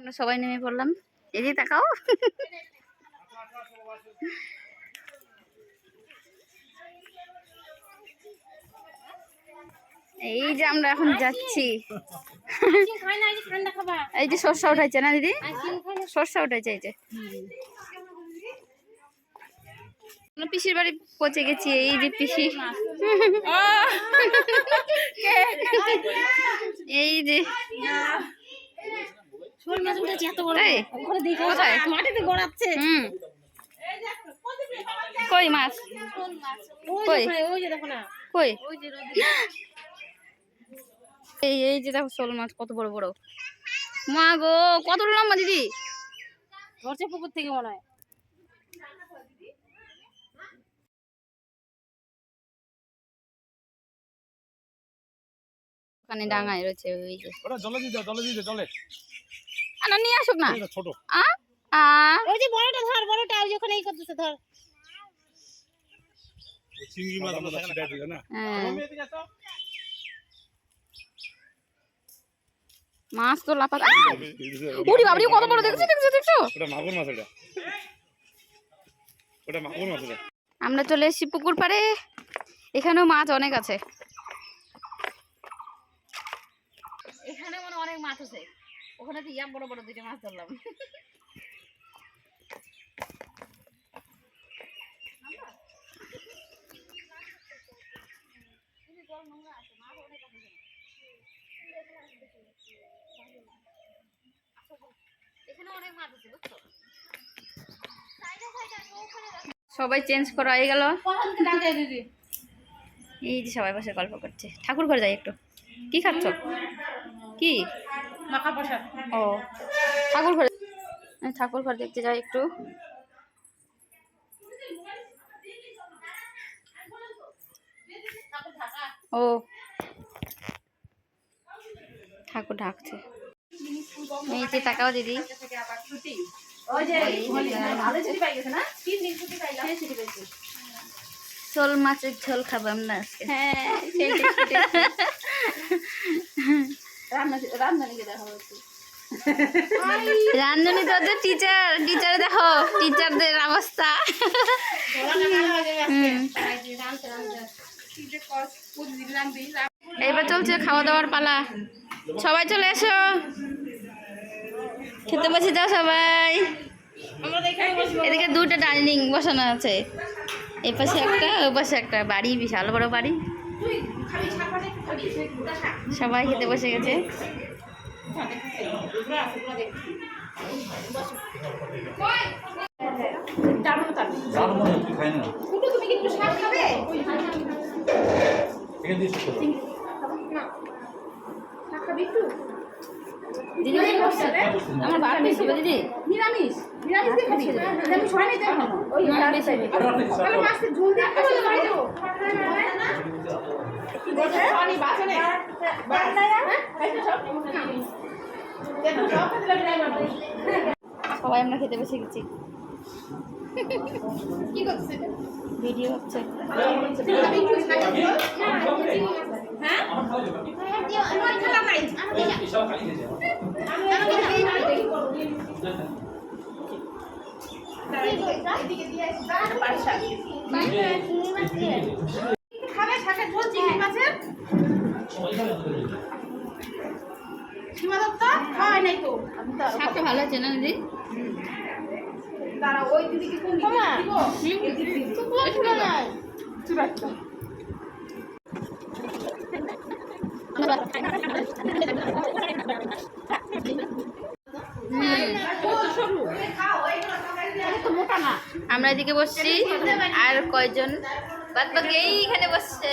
আমরা সবাই নেমে পড়লাম। এদিকে তাকাও। এই যে আমরা এখন যাচ্ছি। এই যে সর্ষা উঠাইছে না দিদি? সর্ষা উঠাইছে এই যে। পিসির বাড়ি পচে গেছি এই যে পিসি। এই যে? মাটিতে গড়াচ্ছে। কই মাছ? কই? ওই যে দেখো না। কই? এই এই যে দেখো শোল মাছ কত বড় বড়। মা গো কত লম্বা দিদি? ধরছে পুকুর থেকে মনে হয়। ওখানে ডাঙায় রয়েছে ওই যে। জলে দিয়ে দাও জলে দিয়ে দাও জলে। আনা নিয়ে আসুক না। ছোট। আ? আ? ওই যে বড়টা ধর বড়টা ওই যে এই করতেছে ধর। চিংড়ি মাছ আমরা না হ্যাঁ। মাছ তো লাফাত উড়ি বাবরি কত বড় দেখছ দেখছ দেখছ? ওটা মাগুর মাছ এটা। ওটা মাগুর মাছ এটা। আমরা চলে এসেছি পুকুর পাড়ে। এখানেও মাছ অনেক আছে। এখানে মানে অনেক মাছ আছে। ওখানে তো ইয়া বড় বড় দুইটা মাছ ধরলাম। সবাই চেঞ্জ করা হয়ে গেল। এই যে সবাই বসে গল্প করছে। ঠাকুর ঘর যাই একটু। কি খাচ্ছ? কি? মাখা প্রসাদ ও। ঠাকুর ঘরে ঠাকুর ঘর দেখতে যাই একটু। ও। ঠাকুর ঢাকছে এই যে টাকাও দিদি। শোল মাছের ঝোল খাব আমরা আজকে। হ্যাঁ রান্ধনি তো ওদের টিচার টিচার দেখো টিচারদের অবস্থা। এবার চলছে খাওয়া দাওয়ার পালা। সবাই চলে এসো। খেতে বসে যাও সবাই। এদিকে দুটো ডাইনিং বসানো আছে। এ পাশে একটা ওই পাশে একটা বাড়ি, বিশাল বড় বাড়ি। সবাই খেতে বসে গেছে। আমার বার বেশি গো দিদি নিরামিষ নিরামিষ দিয়ে খাবি নিরামিষ ওই হবে। মাছের ঝোল দিয়ে সবাই আমরা খেতে বসে গেছি কি করছে ভিডিও হচ্ছে হ্যাঁ আমার খেলা নাই খাবে শাকের ঝোল চিংড়ি মাছের সীমা দত্ত খাওয়াই নাই তো? শাকটা ভালো আছে না দিদি? তারা ওই দিদিকে কোন দিকে দিব? একটু নাই। মোটা না আমরা এদিকে বসছি আর কয়জন? বাদ বাকি এইখানে বসছে।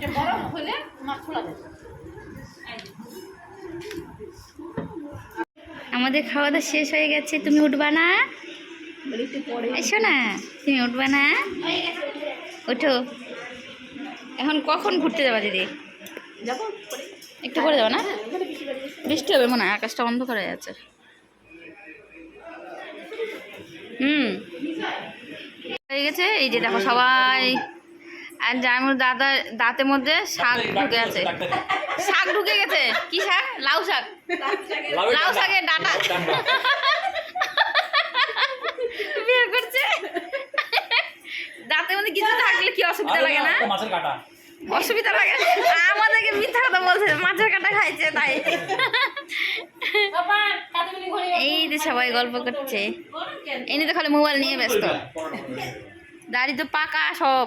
এটা গরম হলে মাছ ছোলা দেয় আমাদের খাওয়া দাওয়া শেষ হয়ে গেছে তুমি উঠবা না? এসো না তুমি উঠবা না? ওঠো। এখন কখন ঘুরতে যাবা দিদি? একটু করে যাব না? বৃষ্টি হবে মনে হয় আকাশটা অন্ধকার হয়ে আছে। হুম। হয়ে গেছে এই যে দেখো সবাই। আর জামুর দাদা দাঁতের মধ্যে শাক ঢুকে আছে। শাক ঢুকে গেছে? কি শাক? লাউ শাক। লাউ শাকের ডাটা। বের করছে। দাঁতের মধ্যে কিছু থাকলে কি অসুবিধা লাগে না অসুবিধা লাগে। আমাদেরকে মিথ্যা কথা বলছে মাছের কাটা খাইছে তাই। এই যে সবাই গল্প করছে। এনে তো খালি মোবাইল নিয়ে ব্যস্ত। দাড়ি তো পাকা সব।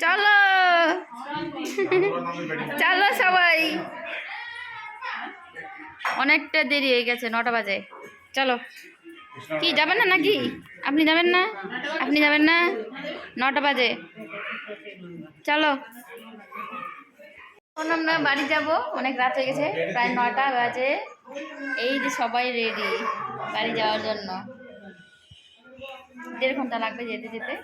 চলো। চলো সবাই। অনেকটা দেরি হয়ে গেছে, নটা বাজে। চলো। কি, যাবেন না নাকি? আপনি যাবেন না? আপনি যাবেন না? নটা বাজে। চলো। এখন আমরা বাড়ি যাব। অনেক রাত হয়ে গেছে, প্রায় নটা বাজে। এই যে সবাই রেডি বাড়ি যাওয়ার জন্য। দেড় ঘণ্টা লাগবে যেতে যেতে।